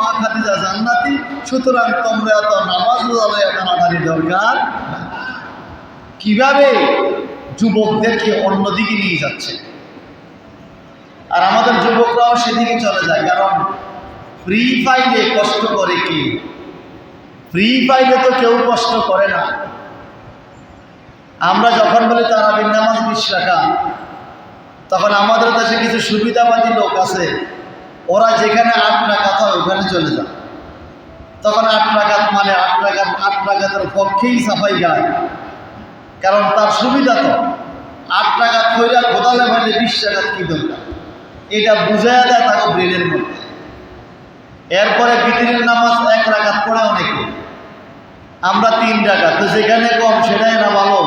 মা খাদিজা জান্নাতি, সুতরাং তোমরা এত নামাজ রোজালে টানাটানি দরকার কীভাবে যুবকদেরকে অন্যদিকে নিয়ে যাচ্ছে? আর আমাদের যুবকরাও সেদিকে চলে যায়, কারণ ফ্রি ফাইলে কষ্ট করে কি? ফ্রি ফাইলে তো কেউ কষ্ট করে না। আমরা যখন বলি তারাবির নামাজ বিশ টাকা তখন আমাদের দেশে কিছু সুবিধাবাদী লোক আছে ওরা যেখানে আট টাকা হয়, ওখানে চলে যায়। তখন আট টাকাত মানে আট টাকা আট টাকাতের পক্ষেই সাফাই গায়। কারণ তার সুবিধা তো, আট টাকা খৈরা খোদালে মানে বিশ টাকা কী দরকার? এটা বুঝাইয়া দেয় তাকে ব্রেনের মধ্যে। এরপরে বিতিরের নামাজ এক রাখাত পড়ে অনেকে। আমরা তিন টাকা তো যেখানে কম সেটাই না ভালো।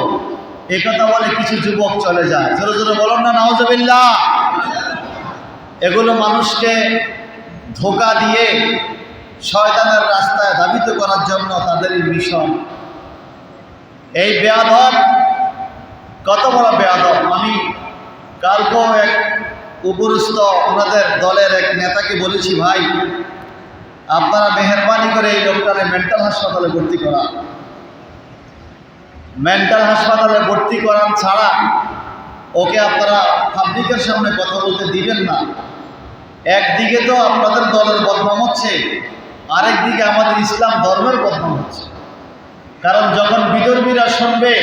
এ কথা বলে কিছু যুবক চলে যায়। জোরে জোরে বলুন না নওয়াজবিল্লা এগুলো মানুষকে ধোকা দিয়ে শয়তানের রাস্তায় ধাবিত করার জন্য তাদের মিশন। এই বেয়াদব, কত বড় বেয়াদব। আমি কালকেও এক উপরস্থ ওনাদের দলের এক নেতাকে বলেছি, ভাই, আপনারা মেহরবানি করে এই লোকটারে মেন্টাল হাসপাতালে ভর্তি করা মেন্টাল হাসপাতালে ভর্তি করান ছাড়া ওকে আপনারা পাবলিকের সামনে কথা বলতে দিবেন না। একদিকে তো আপনাদের দলের বদনাম হচ্ছে আরেকদিকে আমাদের ইসলাম ধর্মের বদনাম হচ্ছে। কারণ যখন বিদর্মীরা শুনবে,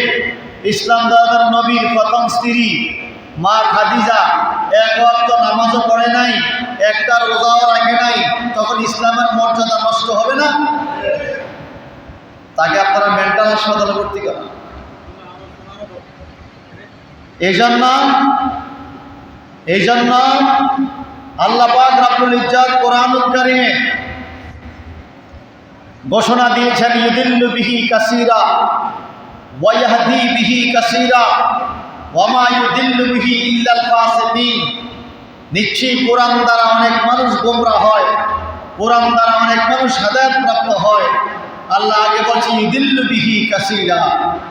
ইসলাম দাদার নবীর প্রথম স্ত্রী, মা খাদিজা, এক ওয়াক্ত নামাজও পড়ে নাই, একটা রোজাও রাখে নাই, তখন ইসলামের মর্যাদা নষ্ট হবে না? তাকে আপনারা মেন্টাল হাসপাতালে ভর্তি করেন। এই জন্য এই জন্য আল্লাহ পাক রাব্বুল ইজ্জাত কোরআনুল কারিমে ঘোষণা দিয়েছেন, ইউদিল্লু বিহি কাসীরা ওয়া ইয়াহদি বিহি কাসীরা ওয়া মা ইউদিল্লু বিহি ইল্লাল ফাসিকিন। নিশ্চয়ই কোরআন দ্বারা অনেক মানুষ গোমরা হয়, কোরআন দ্বারা অনেক মানুষ হেদায়ত প্রাপ্ত হয়। আল্লাহ আগে বলছে, ইউদিল্লু বিহি কাসীরা।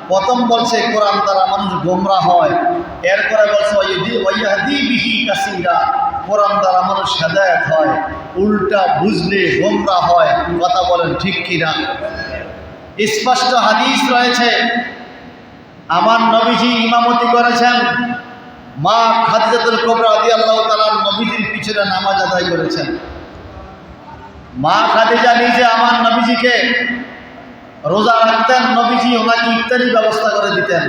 প্রথম বলছে, কোরআন দ্বারা মানুষ গোমরা হয়। এরপরে বলছে ওয়াইয়াহদি বিহি কাসীরা। কোরআন দ্বারা মানুষ হেদায়ত হয়, উল্টা বুঝলে গোমরা হয়, কথা বলেন ঠিক কিনা? স্পষ্ট হাদিস রয়েছে, আমার নবীজি ইমামতি করেছেন, মা খাদিজাতুল কোবরা আদি আল্লাহ তালার নবীজির পিছনে নামাজ আদায় করেছেন। মা খাদিজা নিজে আমার নবীজিকে রোজা রাখতেন, নবীজি ওনাকে ইফতারির ব্যবস্থা করে দিতেন।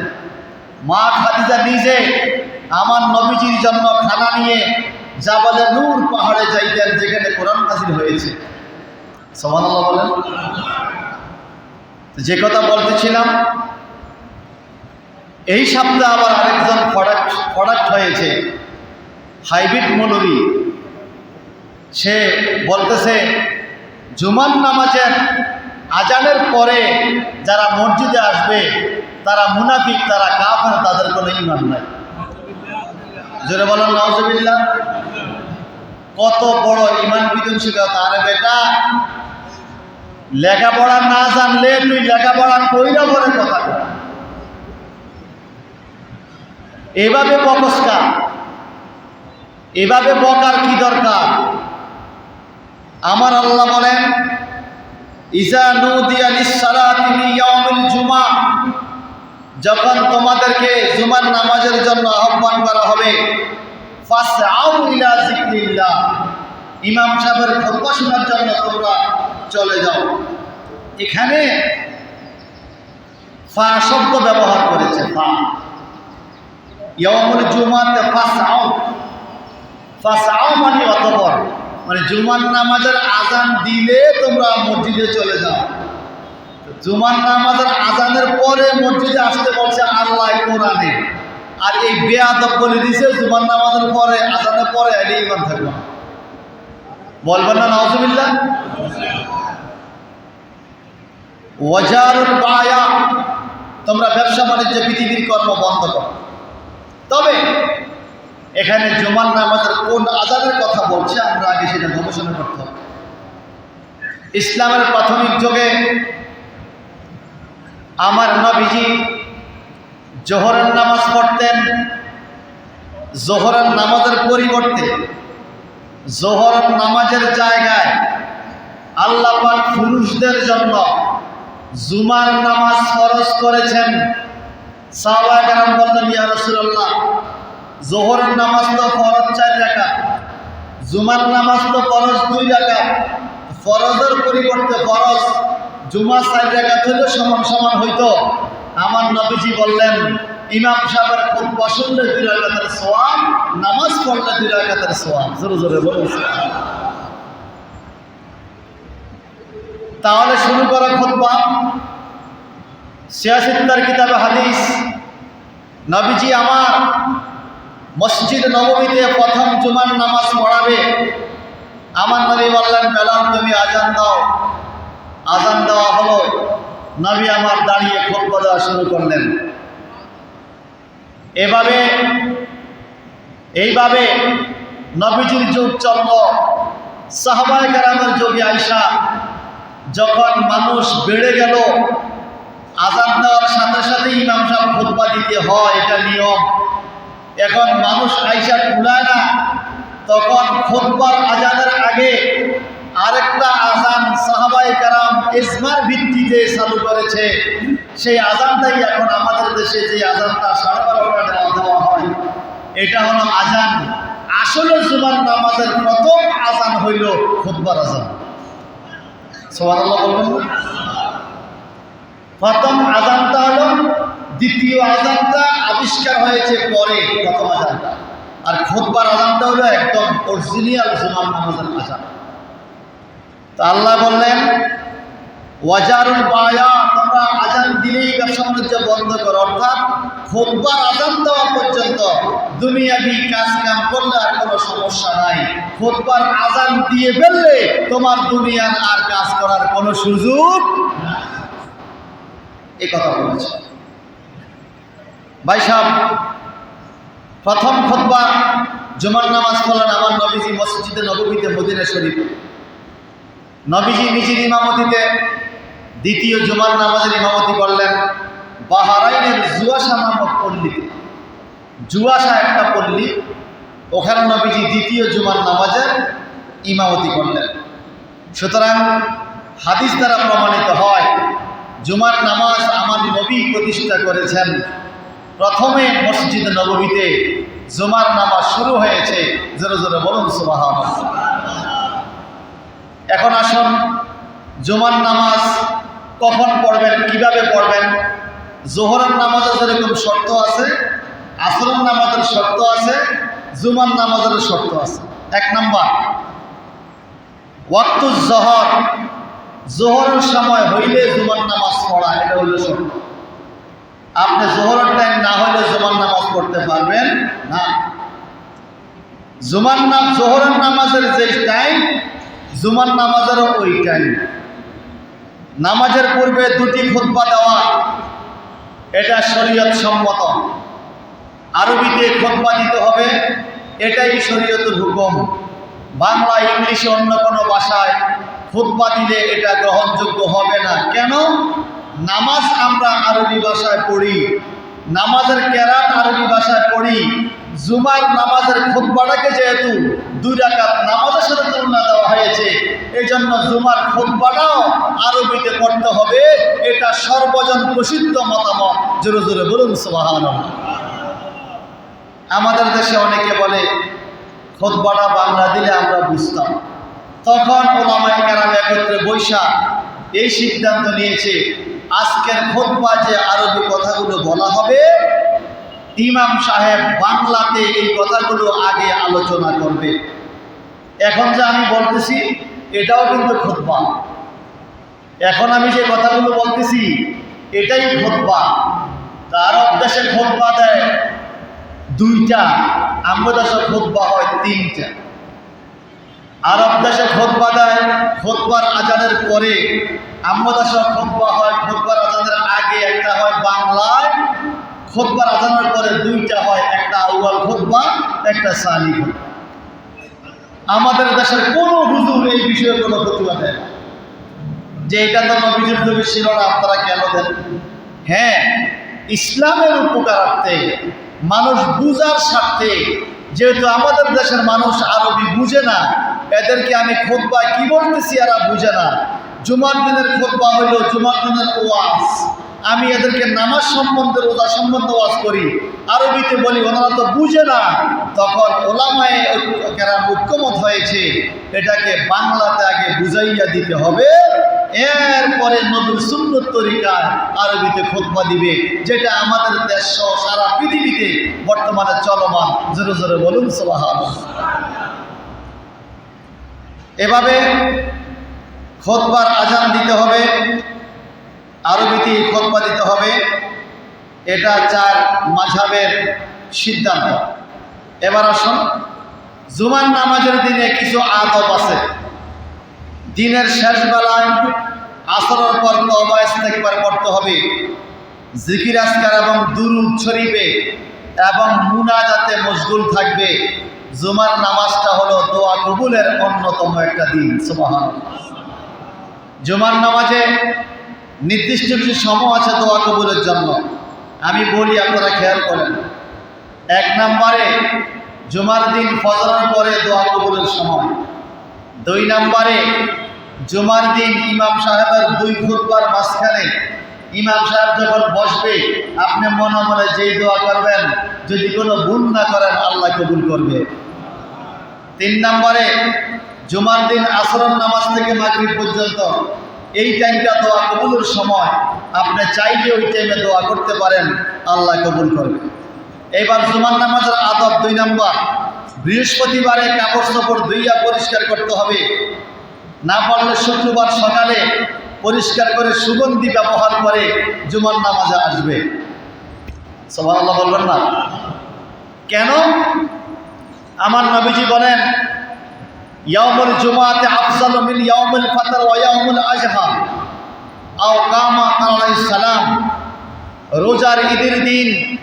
মা খাদিজা নিজে আমার নবীজির জন্য খানা নিয়ে জাবালে নূর পাহাড়ে যাইতেন যেখানে কোরআন নাজিল হয়েছে। বলেন। যে কথা বলতেছিলাম, এই সপ্তাহে আবার আরেকজন প্রোডাক্ট প্রোডাক্ট হয়েছে, হাইব্রিড মৌলবী সে বলতেছে জুমান নামাজের আজানের পরে যারা মসজিদে আসবে, তারা মুনাফিক, তারা কাফের, তাদের কোনো ইমান নাই। জোরে বলেন নওয়াজবিল্লা কত বড় ইমান বিধ্বংসিকতা আরে বেটা, লেখাপড়া না জানলে তুই লেখাপড়া কইরা বলে কথা। এভাবে বকসকা এভাবে বকার কি দরকার আমার আল্লাহ বলেন, ইজা নদিয়া জুমা যখন তোমাদেরকে জুমার নামাজের জন্য আহ্বান করা হবে ইমাম সাহেবের খুতবা শোনার জন্য তোমরা চলে যাও। এখানে ফা শব্দ ব্যবহার করেছে, ফা। ইয়মুল জুমাতে ফাসাও ফাসাও মানে অতপর মানে জুমার নামাজের আজান দিলে তোমরা মসজিদে চলে যাও। জুমার নামাজের আজানের পরে মসজিদে আসতে বলছে আল্লাহ কোরআনে। আর এই বেয়াদব বলে দিছে, জুমার নামাজের পরে, আজানের পরে এলে ইমান থাকবে। বলবেন না নজবিল্লা ওয়াজারুল বায়া, তোমরা ব্যবসা বাণিজ্য, পৃথিবীর কর্ম বন্ধ করো। তবে, এখানে জুমার নামাজের কোন আজানের কথা বলছে, আমরা আগে সেটা গবেষণা করতে হবে। ইসলামের প্রাথমিক যুগে, আমার নবীজি জোহরের নামাজ পড়তেন, জোহরের নামাজের পরিবর্তে জোহরের নামাজের জায়গায় আল্লাহ পাক পুরুষদের জন্য জুমার নামাজ ফরজ করেছেন। সাহাবায়ে কেরাম বললেন, ইয়া রাসূলুল্লাহ, জোহরের নামাজ তো ফরজ চার রাকাত, জুমার নামাজ তো ফরজ দুই রাকাত, ফরজের পরিবর্তে ফরজ জুমা চার রাকাত হইলে সমান সমান হইতো। আমার নবীজি বললেন, ইমাম সাহেবের খুব পছন্দ দুই সোয়াব, নামাজ পড়লে দুই সোয়াব। জোরে জোরে বলুন। তাহলে শুরু করা খুতবা। সিয়াসিত্তার কিতাবে হাদিস। নবীজি আমার মসজিদ নবমীতে প্রথম জুমার নামাজ পড়াবে। আমার নবী বললেন, বেলাল, তুমি আজান দাও। আজান দেওয়া হলো। নবী আমার দাঁড়িয়ে খুতবা দেওয়া শুরু করলেন। এভাবে, এইভাবে নবীজির যুগ চলল সাহবায় কারামের যোগী আইসা যখন মানুষ বেড়ে গেল আজান দেওয়ার সাথে সাথে ইমাম সাহেব খুতবা দিতে হয়, এটা নিয়ম। এখন মানুষ আইসা কুলায় না, তখন খুতবার আজাদের আগে আরেকটা আজান সাহাবাই কারাম ইসমার ভিত্তিতে চালু করেছে। সেই আজানটাই এখন আমাদের দেশে যে আজানটা সাড়ে দেওয়া হয়, এটা হলো আজান আসলে জুমার নামাজের প্রথম আজান হইল খুতবার আজান প্রথম আজানটা হলো, দ্বিতীয় আজানটা আবিষ্কার হয়েছে পরে প্রথম আজানটা আর খোদবার আজানটা হলো একদম অরিজিনাল জুমার নামাজের আজান তো আল্লাহ বললেন, ওয়াজারুল বায়া, তোমরা আজান দিলেই ব্যবসা বন্ধ করো। অর্থাৎ খোদবার আজান দেওয়া পর্যন্ত দুনিয়াবি কাজ কাম করলে আর কোনো সমস্যা নাই। খোদবার আজান দিয়ে ফেললে তোমার দুনিয়ার আর কাজ করার কোনো সুযোগ। এই কথা বলেছে। ভাই সাহেব, প্রথম খোদবা জুমার নামাজ পড়লেন আমার নবীজি মসজিদে নবমীতে মদিনা শরীফ। নবীজি নিজের ইমামতিতে দ্বিতীয় জুমার নামাজের ইমামতি করলেন। বাহারাইনের জুয়াশা নামক পল্লীতে জুয়াশা একটা পল্লী। ওখানে নবীজি দ্বিতীয় জুমার নামাজের ইমামতি করলেন। সুতরাং হাদিস দ্বারা প্রমাণিত হয়, জুমার নামাজ আমার নবী প্রতিষ্ঠা করেছেন। প্রথমে মসজিদ নবমীতে জুমার নামাজ শুরু হয়েছে। জোরে জোরে বলুন সুবাহ এখন আসুন, জুমার নামাজ কখন পড়বেন, কীভাবে পড়বেন? জোহরের নামাজের যেরকম শর্ত আছে, আসরের নামাজের শর্ত আছে, জুমার নামাজের শর্ত আছে। এক নাম্বার, ওয়াক্তু জহর, জোহরের সময় হইলে জুমার নামাজ পড়া, এটা হইল শর্ত। আপনি জোহরের টাইম না হইলে জুমার নামাজ পড়তে পারবেন না। জুমার নাম, জোহরের নামাজের যে টাইম জুমার নামাজেরও ওই টাইম নামাজের পূর্বে দুটি খুতবা দেওয়া, এটা শরীয়ত সম্মত। আরবিতে খুতবা দিতে হবে, এটাই শরীয়তের হুকুম। বাংলা, ইংলিশে অন্য কোনো ভাষায় খুতবা দিলে এটা গ্রহণযোগ্য হবে না। কেন? নামাজ আমরা আরবি ভাষায় পড়ি। নামাজের কেরাত আরবি ভাষায় পড়ি। জুমার নামাজের খুতবাটাকে যেহেতু দুই রাকাত নামাজের সাথে তুলনা দেওয়া হয়েছে এই জন্য জুমার খুতবাটাও আরবিতে পড়তে হবে। এটা সর্বজন প্রসিদ্ধ মতামত। জোরে জোরে বলুন সোহান আমাদের দেশে অনেকে বলে খোদবাটা বাংলা দিলে আমরা বুঝতাম। তখন ওলামাই কারাম একত্রে বৈশা এই সিদ্ধান্ত নিয়েছে, আজকের খোদবা যে আরবি কথাগুলো বলা হবে ইমাম সাহেব বাংলাতে এই কথাগুলো আগে আলোচনা করবে। এখন যে আমি বলতেছি, এটাও কিন্তু খোদবা এখন আমি যে কথাগুলো বলতেছি, এটাই খোদবা তা আরব দেশে খোদবা দেয় দুইটা আমরা খোদবা হয় তিনটা। আরব দেশে খোদবা দেয় খোদবার আজানের পরে আমরা দেশে খোদবা হয় খোদবার আজানের আগে একটা হয় বাংলায় খোদবার আজানের পরে দুইটা হয়, একটা আউয়াল খোদবা, একটা সানি আমাদের দেশের কোনো হুজুর এই বিষয়ে কোনো প্রতিভা দেয় না। যে এটা তো নবীজির নবী ছিল না, আপনারা কেন দেন? হ্যাঁ ইসলামের উপকারার্থে, মানুষ বুঝার স্বার্থে, যেহেতু আমাদের দেশের মানুষ আরবি বুঝে না, এদেরকে আমি খোদবা কি বলতেছি এরা বুঝে না। জুমার দিনের খোদবা হইল জুমার দিনের ওয়াজ। আমি এদেরকে নামাজ সম্বন্ধে, রোজা সম্বন্ধে ওয়াজ করি। আরবিতে বলি, ওনারা তো বুঝে না। তখন ওলামায় কেরাম ঐক্যমত হয়েছে। এটাকে বাংলাতে আগে বুঝাইয়া দিতে হবে। এরপরে নবীর সুন্দর তরিকায় আরবিতে খোদবা দিবে, যেটা আমাদের দেশ সারা পৃথিবীতে বর্তমানে চলমান। জোরে জোরে বলুন সবাহ এভাবে খোদবার আজান দিতে হবে। আরবিতে খোদবা দিতে হবে। এটা চার মাঝাবের সিদ্ধান্ত। এবার আসুন জুমান নামাজের দিনে কিছু আদব আছে। দিনের শেষ বেলায় আসরের পর তবা ইস্তেকবার করতে হবে। জিকির আসকার এবং দুরুদ শরীফে এবং মুনাজাতে মশগুল থাকবে। জুমার নামাজটা হলো দোয়া কবুলের অন্যতম একটা দিন সুবহান জুমার নামাজে নির্দিষ্ট কিছু সময় আছে দোয়া কবুলের জন্য। আমি বলি, আপনারা খেয়াল করেন। এক নম্বরে, জুমার দিন ফজরের পরে দোয়া কবুলের সময়। দুই নম্বরে, জুমার দিন ইমাম সাহেবের দুই খুতবার মাঝখানে ইমাম সাহেব যখন বসবে, আপনি মনে মনে যেই দোয়া করবেন, যদি কোনো ভুল না করেন, আল্লাহ কবুল করবে। তিন নম্বরে জুমার দিন আসরণ নামাজ থেকে মাগরিব পর্যন্ত এই টাইমটা দোয়া কবুলের সময় আপনি চাইলে ওই টাইমে দোয়া করতে পারেন, আল্লাহ কবুল করবে। এবার জুমার নামাজের আদব দুই নম্বর, বৃহস্পতিবারে কাপড় চোপড় ধুইয়া পরিষ্কার করতে হবে। না পারলে শুক্রবার সকালে পরিষ্কার করে সুগন্ধি ব্যবহার করে জুমার নামাজে আসবে। সবাই আল্লাহ বলবেন না। কেন? আমার নবীজি বলেন ইয়ামুল জুমাতে আফজাল মিন ইয়ামুল ফাতর ওয়া ইয়ামুল আজহা। আও কামা আলাইহিস সালাম। রোজার ঈদের দিন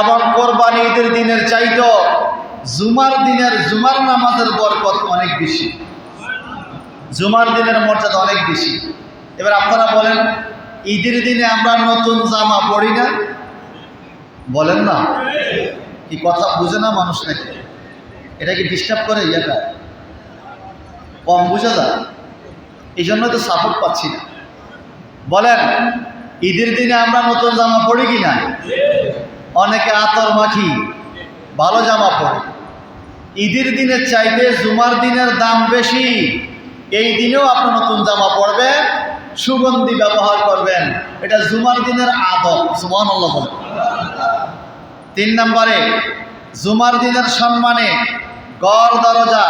এবং কোরবানি ঈদের দিনের চাইতো জুমার দিনের জুমার নামাজের বরকত অনেক বেশি। জুমার দিনের মর্যাদা অনেক বেশি। এবার আপনারা বলেন, ঈদের দিনে আমরা নতুন জামা পড়ি না? বলেন না। কি কথা বুঝে না মানুষ নাকি? এটা কি ডিস্টার্ব করে ইয়েটা কম বুঝে যায় এই জন্য তো সাপোর্ট পাচ্ছি না। বলেন, ঈদের দিনে আমরা নতুন জামা পড়ি কি না? অনেকে আতর মাখি, ভালো জামা পরে। ঈদের দিনের চাইতে জুমার দিনের দাম বেশি, এই দিনেও আপনি নতুন জামা পরবেন, সুগন্ধি ব্যবহার করবেন। এটা জুমার দিনের আদব সুমান তিন নম্বরে, জুমার দিনের সম্মানে গড় দরজা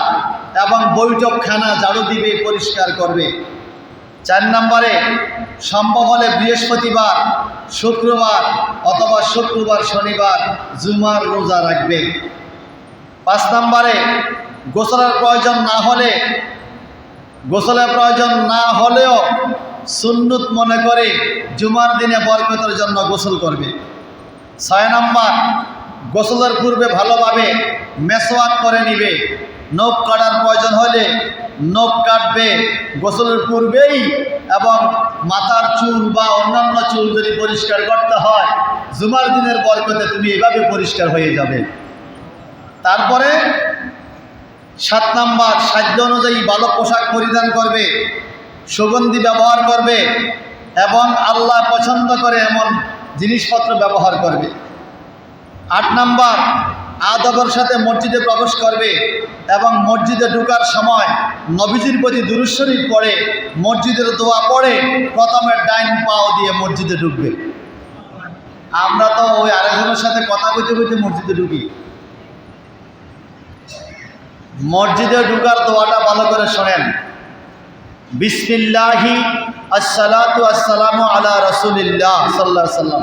এবং বৈঠকখানা ঝাড়ু দিবে, পরিষ্কার করবে। চার নম্বরে, সম্ভব হলে বৃহস্পতিবার, শুক্রবার অথবা শুক্রবার শনিবার জুমার রোজা রাখবে। পাঁচ নম্বরে, গোসলের প্রয়োজন না হলে, গোসলের প্রয়োজন না হলেও সুন্নত মনে করে জুমার দিনে বরকতের জন্য গোসল করবে। ছয় নম্বর গোসলের পূর্বে ভালোভাবে মেসওয়াক করে নিবে। নখ কাটার প্রয়োজন হলে নখ কাটবে। গোসলের পূর্বেই এবং মাথার চুল বা অন্যান্য চুল যদি পরিষ্কার করতে হয়, জুমার দিনের বরকতে তুমি এভাবে পরিষ্কার হয়ে যাবে। তারপরে সাত নাম্বার, সাধ্য অনুযায়ী ভালো পোশাক পরিধান করবে, সুগন্ধি ব্যবহার করবে এবং আল্লাহ পছন্দ করে এমন জিনিসপত্র ব্যবহার করবে। আট নাম্বার, আদবের সাথে মসজিদে প্রবেশ করবে এবং মসজিদে ঢুকার সময় নবীজির প্রতি দুরুশ্বরী পড়ে, মসজিদের দোয়া পড়ে, প্রথমে ডাইন পাও দিয়ে মসজিদে ঢুকবে। আমরা তো ওই আরেকজনের সাথে কথা কইতে কইতে মসজিদে ঢুকি। মসজিদে ঢুকার দোয়াটা ভালো করে শোনেন। বিসমিল্লাহি, আসসালাতু আসসালামু আলা রসুলিল্লাহ সাল্লাহ সাল্লাম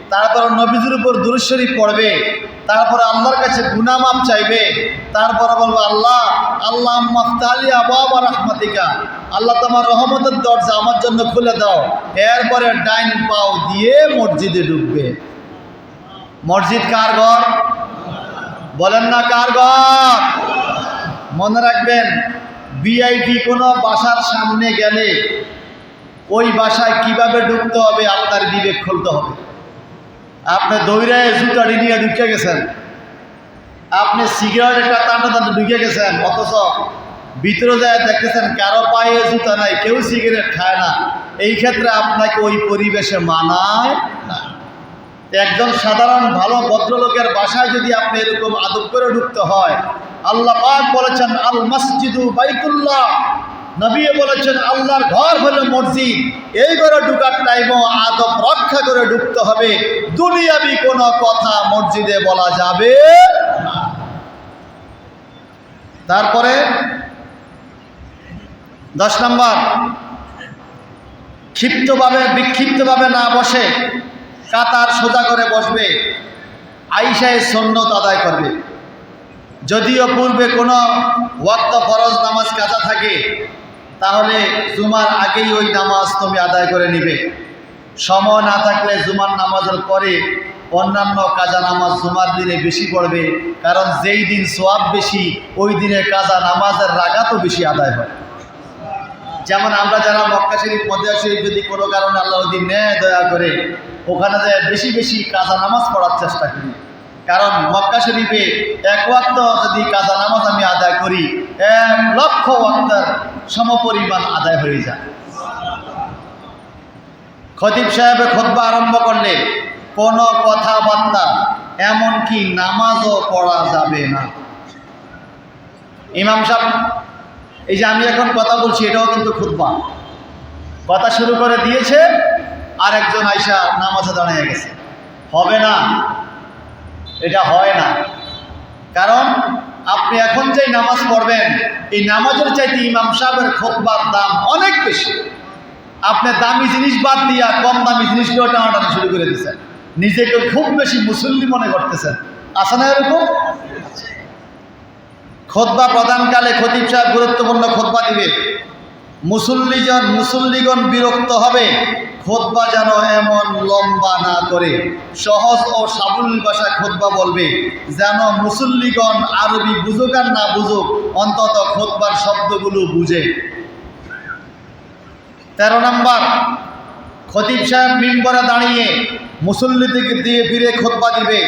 তারপর নবীজির উপর দুরুশ্বরী পড়বে, তারপর আল্লাহর কাছে গুনামাপ চাইবে, তারপরে বলব, আল্লাহ আল্লাহ মফতালি আবাবা রহমাতিকা। আল্লাহ তোমার রহমতের দরজা আমার জন্য খুলে দাও। এরপরে ডাইন পাও দিয়ে মসজিদে ঢুকবে। মসজিদ কার ঘর? বলেন না কার ঘর? মনে রাখবেন, ভিআইপি কোনো বাসার সামনে গেলে ওই বাসায় কীভাবে ঢুকতে হবে আপনার বিবেক খুলতে হবে। আপনি দৌড়ায় জুতাড়ি নিয়ে ঢুকে গেছেন। আপনি সিগারেট একটা টানতে টানতে ঢুকে গেছেন, অথচ ভিতরে যায় দেখতেছেন কারও পায়ে জুতা নাই, কেউ সিগারেট খায় না। এই ক্ষেত্রে আপনাকে ওই পরিবেশে মানায় না। একজন সাধারণ ভালো ভদ্রলোকের বাসায় যদি আপনি এরকম আদব করে ঢুকতে হয়, আল্লাহ পাক বলেছেন আল মসজিদু বাইতুল্লাহ। নবী বলেছেন, আল্লাহর ঘর হলো মসজিদ। এই ঘরে ঢুকার টাইমও আদব রক্ষা করে ঢুকতে হবে। দুনিয়াবি কোনো কথা মসজিদে বলা যাবে। তারপরে দশ নম্বর, ক্ষিপ্তভাবে, বিক্ষিপ্তভাবে না বসে কাতার সোজা করে বসবে। আইসায় সন্ন্যত আদায় করবে। যদিও পূর্বে কোনো ওয়াক্ত ফরজ নামাজ কাজা থাকে তাহলে জুমার আগেই ওই নামাজ তুমি আদায় করে নিবে। সময় না থাকলে জুমার নামাজের পরে অন্যান্য কাজা নামাজ জুমার দিনে বেশি পড়বে, কারণ যেই দিন সোয়াব বেশি, ওই দিনে কাজা নামাজের রাগাতও বেশি আদায় হয়। যেমন আমরা যারা মক্কা শরীফ মদিয়া শরীফ যদি কোনো কারণে আল্লাহ দিন নেয়, দয়া করে ওখানে বেশি বেশি কাজা নামাজ পড়ার চেষ্টা করি। কারণ মক্কা শরীফে এক ওয়াক্ত যদি কাজা নামাজ আমি আদায় করি, এক লক্ষ ওয়াক্তের সমপরিমাণ আদায় হয়ে যায়। খতিব সাহেবে খোদবা আরম্ভ করলে কোনো কথাবার্তা এমনকি নামাজও পড়া যাবে না। ইমাম সাহেব, এই যে আমি এখন কথা বলছি, এটাও কিন্তু খুদ্া কথা শুরু করে দিয়েছে আর একজন আইসা নামাজে দাঁড়িয়ে গেছে। হবে না এটা হয় না। কারণ আপনি এখন যেই নামাজ পড়বেন, এই নামাজের চাইতে ইমাম সাহেবের খোদবার দাম অনেক বেশি। আপনি দামি জিনিস বাদ দিয়া কম দামি জিনিস জিনিসগুলো টানাটানি শুরু করে দিচ্ছেন। নিজেকে খুব বেশি মুসল্লি মনে করতেছেন। আছে না এরকম? খোদবা প্রদানকালে খতিব সাহেব গুরুত্বপূর্ণ খোদবা দিবে। মুসল্লিজন, মুসল্লিগণ বিরক্ত হবে। খোদবা যেন এমন লম্বা না করে, সহজ ও সাবুল ভাষায় খোদবা বলবে, যেন মুসল্লিগণ আরবি বুঝুক আর না বুঝুক, অন্তত খোদবার শব্দগুলো বুঝে। তেরো নম্বর, খতিব সাহেব মিম্বরে দাঁড়িয়ে মুসল্লি থেকে দিয়ে ফিরে খোদবা দিবে।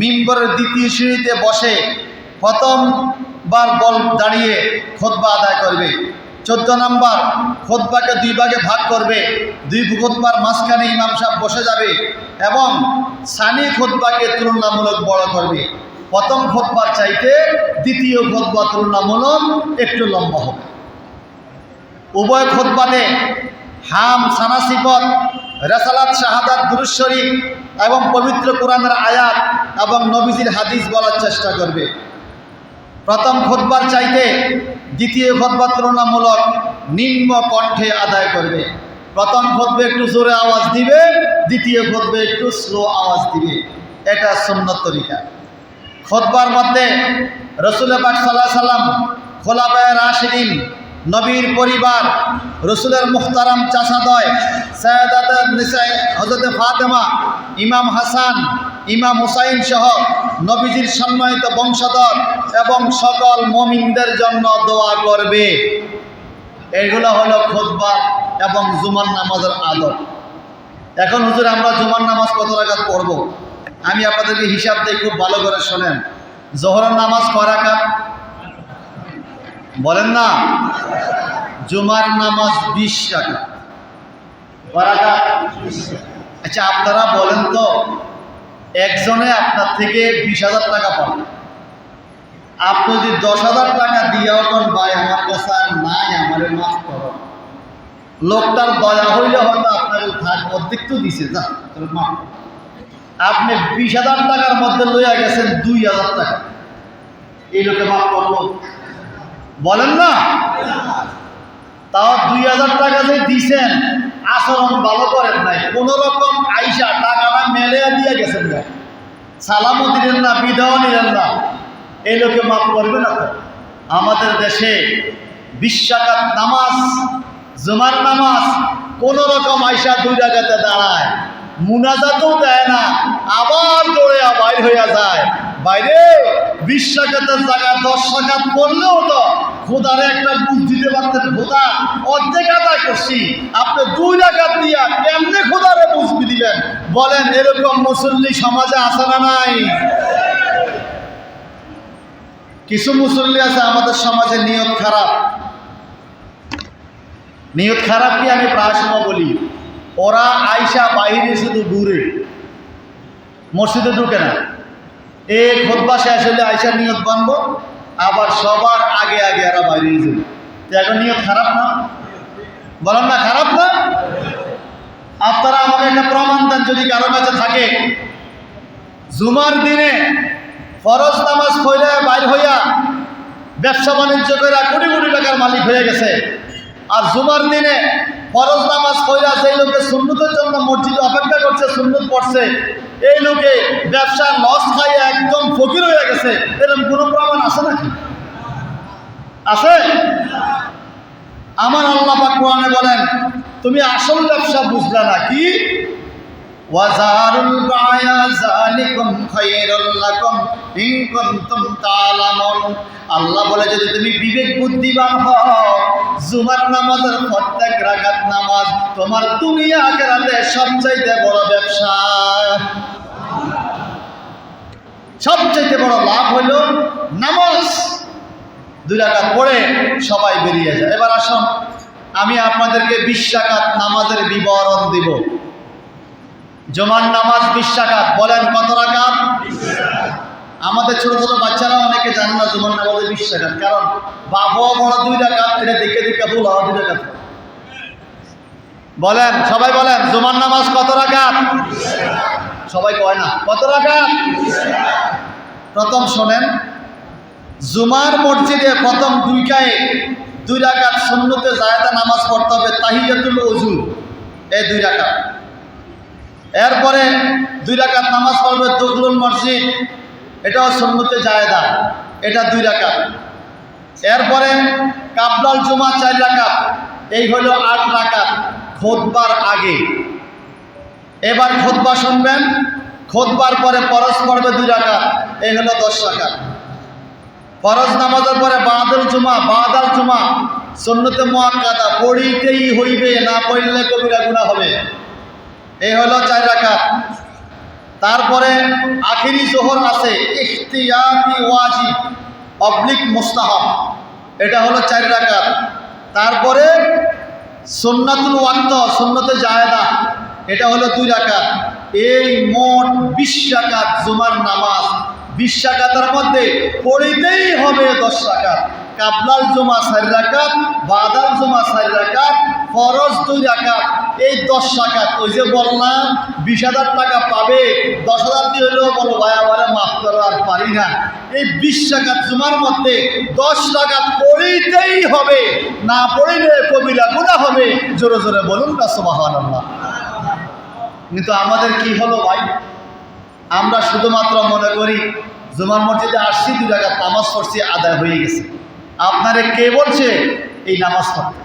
মিম্বরের দ্বিতীয় সিঁড়িতে বসে প্রথমবার বল দাঁড়িয়ে খোদবা আদায় করবে। চোদ্দ নম্বর, খোদবাকে দুই ভাগে ভাগ করবে। দুই খোদবার মাঝখানে ইমাম সাহেব বসে যাবে এবং সানি খোদবাকে তুলনামূলক বড় করবে। প্রথম খোদবার চাইতে দ্বিতীয় খোদবা তুলনামূলক একটু লম্বা হবে। উভয় খোদবাতে হাম সানাসিপত রেসালাত, শাহাদাত দুরুশ্বরী এবং পবিত্র কোরআনের আয়াত এবং নবীজির হাদিস বলার চেষ্টা করবে। প্রথম খোদবার চাইতে দ্বিতীয় খোদবার তুলনামূলক নিম্ন কণ্ঠে আদায় করবে। প্রথম খোদবে একটু জোরে আওয়াজ দিবে, দ্বিতীয় খোদবে একটু স্লো আওয়াজ দিবে। এটা সুন্নত তরিকা। খোদবার মধ্যে রসুল পাক সাল্লাহ সাল্লাম খোলাবায় রাশিদিন নবীর পরিবার, রসুলের মুখতারাম চাষাদয় সৈয়দাত হজরত ফাতেমা, ইমাম হাসান, ইমাম হুসাইন সহ নবীজির সম্মানিত বংশধর এবং সকল মমিনদের জন্য দোয়া করবে। এগুলো হলো খোদবার এবং জুমার নামাজের আদর এখন হুজুর, আমরা জুমার নামাজ কত রাখাত পড়ব? আমি আপনাদেরকে হিসাব দিয়ে খুব ভালো করে শোনেন। জোহরের নামাজ করাকাত বলেন না। জুমার নামাজ বিশ টাকা আচ্ছা আপনারা বলেন তো। একজনে আপনার থেকে বিশ হাজার টাকা পান আপনি যদি দশ হাজার টাকা দিয়েও কোন ভাই, আমার কাছে আর নাই, আমার মাফ করো। লোকটার দয়া হইলে হয়তো আপনার থাক অর্ধেক তো দিছে, যা মাফ। আপনি বিশ হাজার টাকার মধ্যে লইয়া গেছেন দুই হাজার টাকা। এই লোকে মাফ করব বলেন না? তাও দুই হাজার টাকা যে দিছেন আচরণ ভালো করেন নাই। কোন রকম আইসা টাকাটা মেলে দিয়ে গেছেন না। সালামও দিলেন না বিদাও নিলেন না। এই লোকে মাফ করবে না তো। আমাদের দেশে বিশ্বাকাত নামাজ, জুমার নামাজ, কোন রকম আইসা দুই জায়গাতে দাঁড়ায়। মুনাজাতও দেয় না, আবার দৌড়ে বাইর হইয়া যায়। বাইরে বিশ টাকাতের জায়গায় দশ টাকা পড়লেও তো খোদারে একটা বুঝ দিতে পারতেন। খোদা, অর্ধেক আদায় করছি। আপনি দুই টাকা দিয়া কেমনে খোদারে বুঝবি দিবেন? বলেন, এরকম মুসল্লি সমাজে আসে না নাই? কিছু মুসল্লি আছে, আমাদের সমাজে নিয়ত খারাপ। নিয়ত খারাপ কি আমি প্রায় সময় বলি? ওরা আইসা বাহিরে শুধু ঘুরে মসজিদে ঢুকে না। এ খোদবা শেষ হলে আইসা নিয়ত বানবো, আবার সবার আগে আগে এরা বাইরে যাবে। তো এখন নিয়ত খারাপ না? বলেন না খারাপ না? আপনারা আমাকে একটা প্রমাণ দেন, যদি কারও কাছে থাকে। জুমার দিনে ফরজ নামাজ পড়ে বাইর হইয়া ব্যবসা বাণিজ্য করে কোটি কোটি টাকার মালিক হয়ে গেছে। আর জুমার দিনে ফরজ নামাজ কইরা সেই লোকে সুন্নতের জন্য মসজিদে অপেক্ষা করছে, সুন্নত পড়ছে। এই লোকে ব্যবসা লস খাইয়ে একদম ফকির হয়ে গেছে। এরকম কোনো প্রমাণ আছে নাকি? আছে? আমার আল্লাহ পাক বলেন, তুমি আসল ব্যবসা বুঝলে না কি? আল্লাহ বলে, যদি তুমি বিবেক বুদ্ধিমান হও, জুমার নামাজের প্রত্যেক রাকাত নামাজ তোমার দুনিয়া আখিরাতে সবচাইতে বড় ব্যবসা। সবচাইতে বড় লাভ হলো নামাজ। দুই রাকাত পড়ে সবাই বেরিয়ে যায়। এবার আসুন, আমি আপনাদেরকে বিশ রাকাত নামাজের বিবরণ দিব। জমান নামাজ বিশ রাকাত। বলেন কত রাকাত? আমাদের ছোট ছোট বাচ্চারা অনেকে জানে না জমান নামাজের বিশ রাকাত। কারণ বাবাও বড় দুই রাকাত, এটা দেখে দেখে ভুল হওয়া দুই রাকাত। বলেন, সবাই বলেন জমান নামাজ কত রাকাত? সবাই কয় না, কত রাকাত? প্রথম শোনেন, জুমার মসজিদে প্রথম দুই দুইটায় দুই রাকাত সুন্নতে জায়দা নামাজ পড়তে হবে, তাহিয়াতুল অজু এই দুই রাকাত। এরপরে দুই রাকাত নামাজ পড়বে দখলুল মসজিদ, এটাও সুন্নতে জায়দা, এটা দুই রাকাত। এরপরে কাবলাল জুমা চার রাকাত, এই হলো আট রাকাত খোদবার আগে। এবার খোদবা শুনবেন, খোদবার পরে পরশ পড়বে দুই রাকাত, এই হলো দশ রাকাত। ফরজ নামাজের পরে বাদল জুমা, বাদাল জুমা সন্ন্যতে মোয়াক্কাদা পড়িতেই হইবে, না পড়লে কবিরা গুণা হবে। এই হলো চার রাকাত। তারপরে আখিরি জোহর আছে ওয়াজিব অবলিক মুস্তাহাব। এটা হলো চার রাকাত। তারপরে সুন্নাতুল ওয়াক্ত, সুন্নতে জায়দা। এটা হলো দুই রাকাত। এই মোট বিশ জুমার নামাজ। বিশ মধ্যে পড়িতেই হবে দশ রাকাত। কাবলাল জমা চার রাকাত, বাদাল জমা চার রাকাত, ফরজ দুই রাকাত। এই দশ রাকাত, ওই যে বললাম, বিশ হাজার টাকা পাবে, দশ হাজার দিয়ে হলেও বলো, ভাই, আমারে মাফ করো, আর পারি না। এই বিশ টাকাত জুমার মধ্যে দশ টাকা পড়িতেই হবে, না পড়িলে কবিরা গুণা হবে। জোরে জোরে বলুন না সোমাহান কিন্তু আমাদের কি হলো ভাই? আমরা শুধুমাত্র মনে করি, জুমার মসজিদে আসছি দু টাকা নামাজ পড়ছি, আদায় হয়ে গেছে। আপনারে কে বলছে? এই নামাজ পড়তে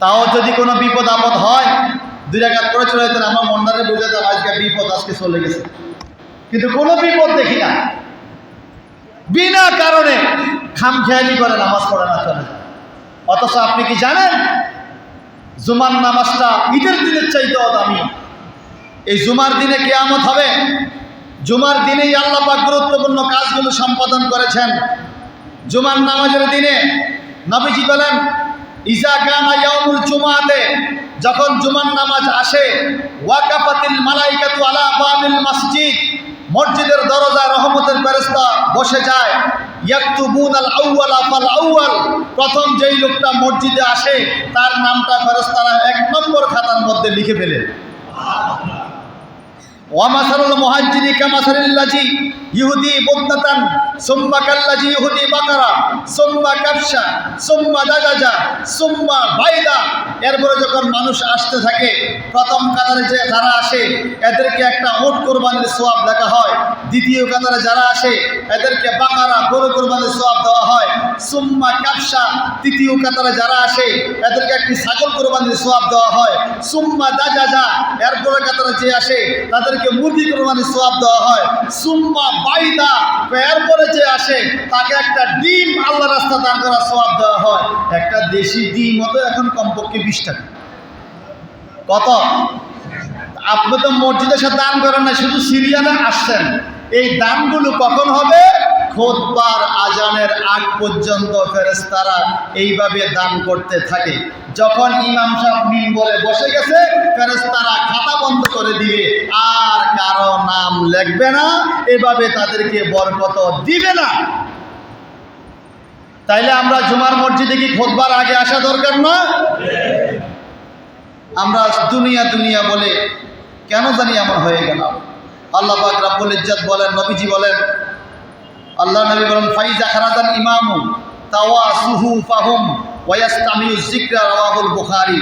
তাও যদি কোনো বিপদ আপদ হয়, দুই রাকাত করে চলে যেতেন, আমার মন্ডারে বুঝাতাম আজকে বিপদ, আজকে চলে গেছে। কিন্তু কোনো বিপদ দেখি না। বিনা কারণে খামখেয়ালি করে নামাজ পড়ে না চলে। অথচ আপনি কি জানেন? জুমার নামাজটা ঈদের দিনের চাইতেও দামি এই জুমার দিনে কেয়ামত হবে। জুমার দিনেই আল্লাহ পাক গুরুত্বপূর্ণ কাজগুলো সম্পাদন করেছেন। জুমার নামাজের দিনে নবীজি বলেন, ইজা কানা জুমাতে যখন জুমার নামাজ আসে, ওয়াকাফাতিল মালাইকাতু আলা মসজিদ মসজিদের দরজা রহমতের ফেরেশতা বসে যায় ইয়াকতুবুন আল আউয়াল আফাল আউয়াল প্রথম যেই লোকটা মসজিদে আসে, তার নামটা ফেরেশতারা এক নম্বর খাতার মধ্যে লিখে ফেলে। ওয়ামাসারুল মুহাজ্জিরি কামাসারিল্লাজি ইহুদি এরপরে যখন মানুষ আসতে থাকে, প্রথম কাতারে যে যারা আসে, এদেরকে একটা ওট কোরবানির সোয়াব লেখা হয়। দ্বিতীয় কাতারে যারা আসে, এদেরকে বাকারা, গরু কোরবানির সোয়াব দেওয়া হয়। কাবসা তৃতীয় কাতারে যারা আসে, এদেরকে একটি ছাগল কোরবানির সোয়াব দেওয়া হয়। সুম্মা দাজাজা এরপরে কাতারে যে আসে তাদেরকে মুরগি কোরবানি সোয়াব দেওয়া হয়। সুম্মা বাইদা এরপরে যে আসে, তাকে একটা ডিম আল্লাহ রাস্তা দান করা সোয়াব দেওয়া হয়। একটা দেশি ডিম হতো এখন কমপক্ষে বিশ টাকা। কত? আপনি তো মসজিদের সাথে দান করেন না শুধু সিরিয়ালে আসছেন। এই দানগুলো কখন হবে? খোদবার আজানের আগ পর্যন্ত ফেরেস্তারা এইভাবে দান করতে থাকে। যখন ইমাম সাহেব মিম্বরে বসে গেছে ফেরেস্তারা খাতা বন্ধ করে দিবে। আর কারও নাম লেখবে না, এভাবে তাদেরকে বরকত দিবে না। তাইলে আমরা জুমার মসজিদে কি খোদবার আগে আসা দরকার না? আমরা দুনিয়া দুনিয়া বলে কেন জানি এমন হয়ে গেল আল্লাহ পাক রাব্বুল ইজ্জত বলেন, নবীজি বলেন, আল্লাহ নবী বলেন, ফাইজা খারাজান ইমামু তাওয়া সুহু ফাহুম রাওয়াহুল বুখারী।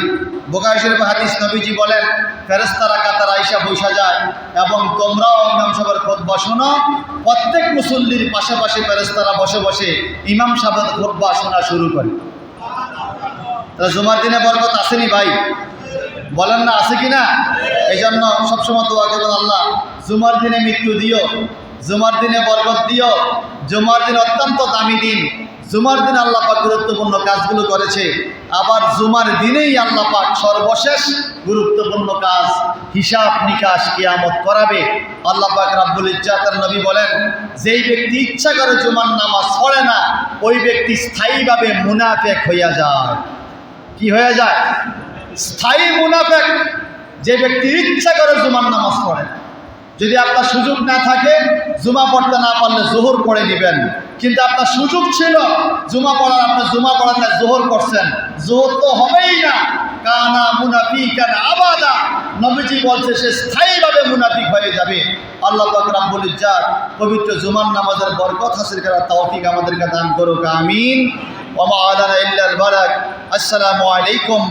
বুখারী শরীফ হাদিস নবীজি বলেন, ফেরেশতারা কাতার আইসা বৈশা যায় এবং তোমরাও ইমাম সাহেবের খুতবা শোনো, প্রত্যেক মুসল্লির পাশাপাশি ফেরেশতারা বসে বসে ইমাম সাহেবের খুতবা শোনা শুরু করে। জুমার দিনে বরকত আসেনি ভাই? বলেন না, আছে কি না এই জন্য সবসময় দোয়া করবেন, আল্লাহ, জুমার দিনে মৃত্যু দিও, জুমার দিনে বরকত দিও, জুমার দিন অত্যন্ত দামি দিন, জুমার দিন আল্লাহ পাক গুরুত্বপূর্ণ কাজগুলো করেছে, আবার জুমার দিনেই আল্লাহ পাক সর্বশেষ গুরুত্বপূর্ণ কাজ, হিসাব নিকাশ কিয়ামত করাবে। আল্লাহ পাক রাব্বুল ইজ্জাতের নবী বলেন, যেই ব্যক্তি ইচ্ছা করে জুমার নামাজ পড়ে না, ওই ব্যক্তি স্থায়ীভাবে মুনাফেক হইয়া যায়। কি হয়ে যায়? স্থায়ী মুনাফেক, যে ব্যক্তি ইচ্ছা করে জুমার নামাজ পড়ে, যদি আপনার সুযোগ না থাকে, জুমা পড়তে না পারলে জোহর পড়ে নেবেন। কিন্তু আপনার সুযোগ ছিল, জুমা পড়ার আপনার জুমা পড়ার না জোহর করছেন। জোহর তো হবেই না। কানা মুনাফি কানা আবাদা। নবীজি বলছে, সে স্থায়ীভাবে মুনাফিক হয়ে যাবে। আল্লাহ পাক রাব্বুল ইজ্জাত পবিত্র জুমার নামাজের বরকত হাসিল করার তৌফিক আমাদেরকে দান করুক, আমিন। ওমা আলানা ইল্লাল বারাক আসসালামু আলাইকুম।